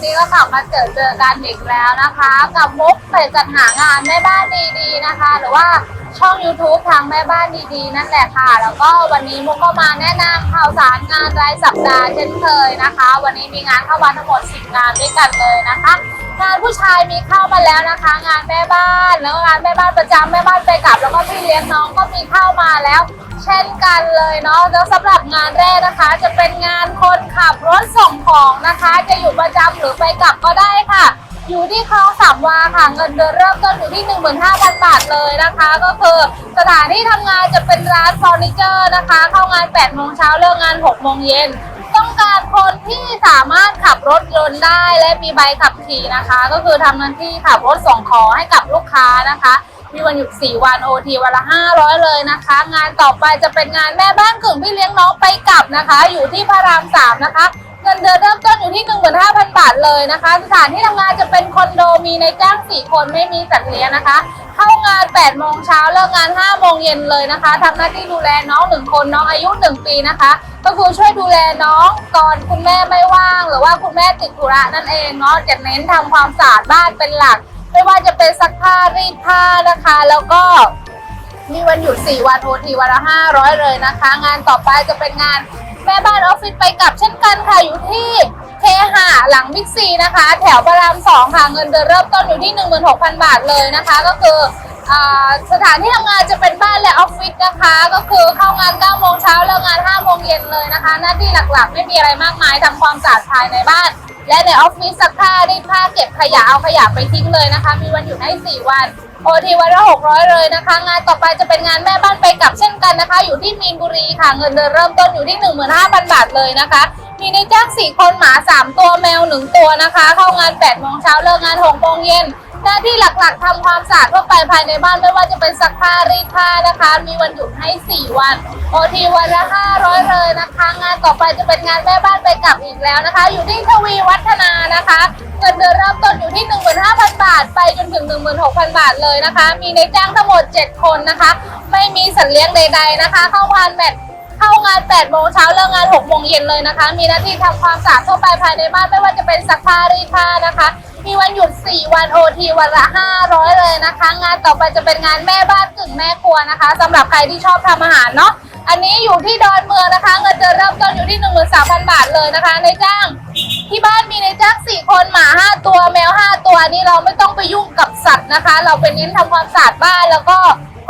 ันนี้ก็กลับมาเจอเจอกันอีกแล้วนะคะ กับมุกเพจจัดหางานแม่บ้านดีๆนะคะ หรือว่าช่อง YouTube ทางแม่บ้านดีๆ นั่นแหละค่ะ แล้วก็วันนี้มุกก็มาแนะนำข่าวสารงานรายสัปดาห์เช่นเคยนะคะ วันนี้มีงานเข้ามาทั้งหมด10งานด้วยกันเลยนะคะ งานผู้ชายมีเข้ามาแล้วนะคะ งานแม่บ้านแล้วก็งานแม่บ้านป ระแม่บ้านไปกลับแล้วก็พี่เลี้ยงน้องก็มีเข้ามาแล้ว เช่นกันเลยเนาะแล้วสำหรับงานแรกนะคะ จะเป็นงานคนขับรถส่งของนะคะ จะอยู่ประจำหรือไปกลับก็ได้ค่ะ อยู่ที่คลองสามวาค่ะเงินเดือนเริ่มต้นอยู่ที่ 15,000 บาทเลยนะคะ ก็คือสถานที่ทำงานจะเป็นร้านเฟอร์นิเจอร์นะคะ เข้างาน8โมงเช้าเลิกงาน6โมงเย็นต้องการคนที่สามารถขับรถยนต์ได้และมีใบขับขี่นะคะ ก็คือทำหน้าที่ขับรถส่งของให้กับลูกค้านะคะ มีวันหยุด4วัน OT วันละ500เลยนะคะ งานต่อไปจะเป็นงานแม่บ้านกึ่งพี่เลี้ยงน้องไปกลับนะคะ อยู่ที่พระรามนะคะเงินเดือนเริ่มต้นอยู่ที่15,000บาทเลยนะคะ สถานที่ทำงานจะเป็นคอนโดมีในจ้าง4คนไม่มีสัตว์เลี้ยงนะคะ เข้างาน8โมงเช้าเลิกงาน5โมงเย็นเลยนะคะทำหน้าที่ดูแลน้อง1คนน้องอายุ1ปีนะคะก็คือช่วยดูแลน้องตอนคุณแม่ไม่ว่าง หรือว่าคุณแม่ติดธุระนั่นเองเนาะจะเน้นทำความสะอาดบ้านเป็นหลัก ไม่ว่าจะเป็นซักผ้ารีดผ้านะคะ แล้วก็มีวันหยุด 4 วันโอทีวันละ500 เลยนะคะ งานต่อไปจะเป็นงานแม่บ้านออฟฟิศไปกลับเช่นกันค่ะอยู่ที่เคหะหลังบิ๊กซีนะคะ แถวพระรามสองค่ะเงินเดือนเริ่มต้นอยู่ที่ 16,000 บาทเลยนะคะ ก็คือสถานที่ทำงานจะเป็นบ้านและออฟฟิศนะคะ ก็คือเข้างาน9โมงเช้าเลิกงาน5โมงเย็นเลยนะคะ หน้าที่หลักๆ ไม่มีอะไรมากมายทำความสะอาดภายในบ้าน และในออฟฟิศซักผ้ารีดผ้าเก็บขยะเอาขยะไปทิ้งเลยนะคะ มีวันหยุดให้ 4 วันโอทีวันละ600 เลยนะคะ งานต่อไปจะเป็นงานแม่บ้านไปกลับเช่นกันนะคะ อยู่ที่มีนบุรีค่ะ เงินเดือนเริ่มต้นอยู่ที่ 15,000 บาทเลยนะคะ มีในจ้าง4คนหมา 3 ตัวแมว 1 ตัวนะคะ เข้างาน8โมงเช้าเลิกงาน6โมงเย็น หน้าที่หลักๆทำความสะอาดทั่วไปภายในบ้านไม่ว่าจะเป็นซักผ้ารีดผ้านะคะ มีวันหยุดให้ 4 วัน โอทีวันละ500เลยนะคะ งานต่อไปจะเป็นงานแม่บ้านไปกลับอีกแล้วนะคะ อยู่ที่ทวีวัฒนานะคะเงินเดือนเริ่มต้นอยู่ที่ 15,000 บาท ไปจนถึง 16,000 บาทเลยนะคะ มีในจ้างทั้งหมด 7 คนนะคะ ไม่มีสัตว์เลี้ยงใด ๆนะคะ เข้างานแมทเข้างาน 8 โมงเช้าเลิกงาน 6 โมงเย็นเลยนะคะ มีหน้าที่ทำความสะอาดทั่วไปภายในบ้านไม่ว่าจะเป็นซักผ้ารีดผ้านะคะ มีวันหยุด 4 วันโอทีวันละ 500 เลยนะคะ งานต่อไปจะเป็นงานแม่บ้านกึ่งแม่ครัวนะคะสำหรับใครที่ชอบทำอาหารเนาะอันนี้อยู่ที่ดอนเมืองนะคะ เงินเดือนเริ่มต้นอยู่ที่ 13,000 บาทเลยนะคะในจ้างที่บ้านมีในจ้าง 4 คนหมา 5 ตัวแมว 5 ตัวนี่เราไม่ต้องไปยุ่งกับสัตว์นะคะ เราเป็นเน้นทำความสะอาดบ้านแล้วก็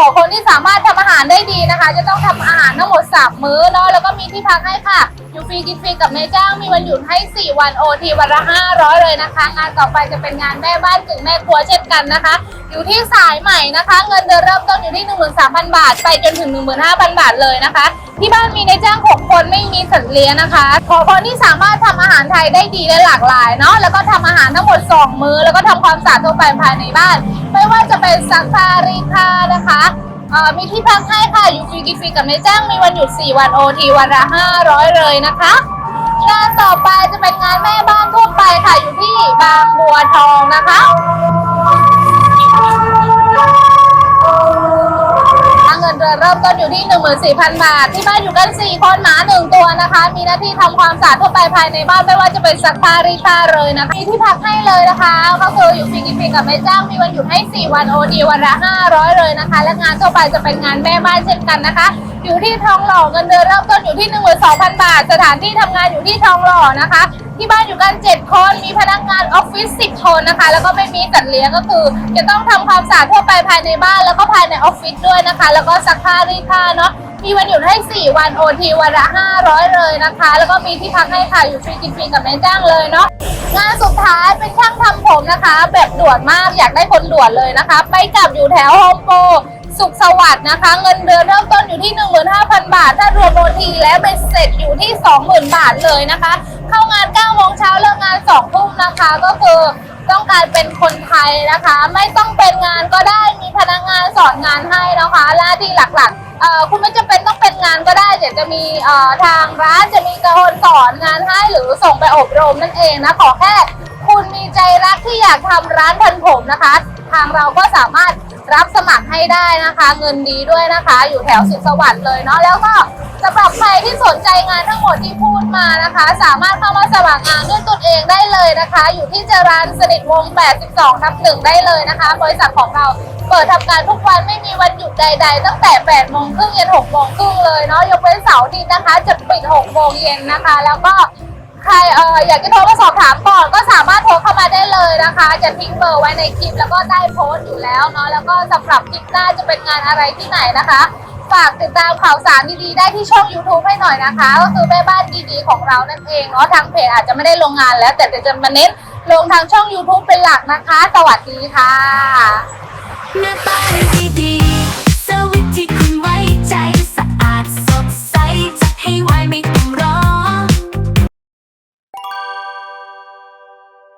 ขอคนที่สามารถทำอาหารได้ดีนะคะ จะต้องทำอาหารทั้งหมด3มื้อเนาะแล้วก็มีที่พักให้ค่ะ อยู่ฟรีกินฟรีกับนายจ้างมีวันหยุดให้ 4 วันโอทีวันละ500 เลยนะคะ งานต่อไปจะเป็นงานแม่บ้านถึงแม่ครัวเช่นกันนะคะ อยู่ที่สายใหม่นะคะ เงินเดือนเริ่มต้นอยู่ที่ 13,000 บาท ไปจนถึง 15,000 บาทเลยนะคะ ที่บ้านมีในจ้าง 6 คนไม่มีสัตว์เลี้ยงนะคะ ขอคนที่สามารถทำอาหารไทยได้ดีและหลากหลายเนาะแล้วก็ทำอาหารทั้งหมด 2 มื้อแล้วก็ทำความสะอาดทั่วไปภายในบ้าน ไม่ว่าจะเป็นซักผ้ารีดผ้านะคะมีที่พักให้ค่ะอยู่ฟรีกินฟรีกับนายจ้างมีวันหยุด 4 วันโอทีวันละ500 เลยนะคะงานต่อไปจะเป็นงานแม่บ้านทั่วไปค่ะอยู่ที่บางบัวทองนะคะ เริ่มต้นอยู่ที่ 14,000 บาท ที่บ้านอยู่กัน 4 คนหมา1ตัวนะคะ มีหน้าที่ทำความสะอาดทั่วไปภายในบ้านไม่ว่าจะเป็นซักผ้ารีดผ้าเลยนะคะมีที่พักให้เลยนะคะก็คืออยู่ฟรีกินฟรีกับแม่จ้างมีวันหยุดให้ 4 วันโอดีวันละ 500 เลยนะคะ และงานทั่วไปจะเป็นงานแม่บ้านเช่นกันนะคะ อยู่ที่ทองหล่อเงินเดือนเริ่มต้นอยู่ที่ 12,000 บาท สถานที่ทำงานอยู่ที่ทองหล่อนะคะ ที่บ้านอยู่กัน7คนมีพนักงานออฟฟิศ10คนนะคะ แล้วก็ไม่มีสัตว์เลี้ยงก็คือ จะต้องทำความสะอาดทั่วไปภายในบ้านแล้วก็ภายในออฟฟิศด้วยนะคะ แล้วก็ซักผ้ารีดผ้าเนาะมีวันหยุดให้ 4 วันโอทีวันละ 500 เลยนะคะ แล้วก็มีที่พักให้ค่ะอยู่ฟรีกินฟรีกับแม่จ้างเลยเนาะงานสุดท้ายเป็นช่างทำผมนะคะ แบบด่วนมากอยากได้คนด่วนเลยนะคะ ไปกลับอยู่แถวโฮมโปร สุขสวัสดิ์นะคะ เงินเดือนเริ่มต้นอยู่ที่ 15,000 บาท ถ้ารวมโอทีและเบ็ดเสร็จอยู่ที่ 20,000 บาทเลยนะคะ เข้างาน9โมงเช้าเลิกงาน2ทุ่มนะคะ ก็คือต้องการเป็นคนไทยนะคะ ไม่ต้องเป็นงานก็ได้มีพนักงานสอนงานให้นะคะหน้าที่หลักๆเอ่อคุณไม่จำเป็นต้องเป็นงานก็ได้เดี๋ยวจะมีเอ่อทางร้านจะมีกระคนสอนงานให้หรือส่งไปอบรมนั่นเองนะขอแค่ คุณมีใจรักที่อยากทำร้านทันผมนะคะ ทางเราก็สามารถรับสมัครให้ได้นะคะ เงินดีด้วยนะคะ อยู่แถวสุขสวัสดิ์เลยเนาะแล้วก็สำหรับใครที่สนใจงานทั้งหมดที่พูดมานะคะ สามารถเข้ามาสมัครงานด้วยตนเองได้เลยนะคะ อยู่ที่จรัญสนิทวง 82 ทับหนึ่งได้เลยนะคะ บริษัทของเราเปิดทำการทุกวันไม่มีวันหยุดใด ๆ ตั้งแต่8โมงครึ่งเย็น6โมงครึ่งเลยเนาะยกเว้นเสาร์อาทิตย์นะคะ จะปิด6โมงเย็นนะคะ แล้วก็ ใครเอออยากจะโทรมาสอบถามก่อนก็สามารถโทรเข้ามาได้เลยนะคะจะทิ้งเบอร์ไว้ในคลิปแล้วก็ได้โพสต์อยู่แล้วเนาะแล้วก็สำหรับคลิปหน้าจะเป็นงานอะไรที่ไหนนะคะ ฝากติดตามข่าวสารดีๆได้ที่ช่อง YouTube ให้หน่อยนะคะ ก็คือแม่บ้านดีๆของเรานั่นเองเนาะทางเพจอาจจะไม่ได้ลงงานแล้ว แต่จะมาเน้นลงทางช่อง YouTube เป็นหลักนะคะ สวัสดีค่ะ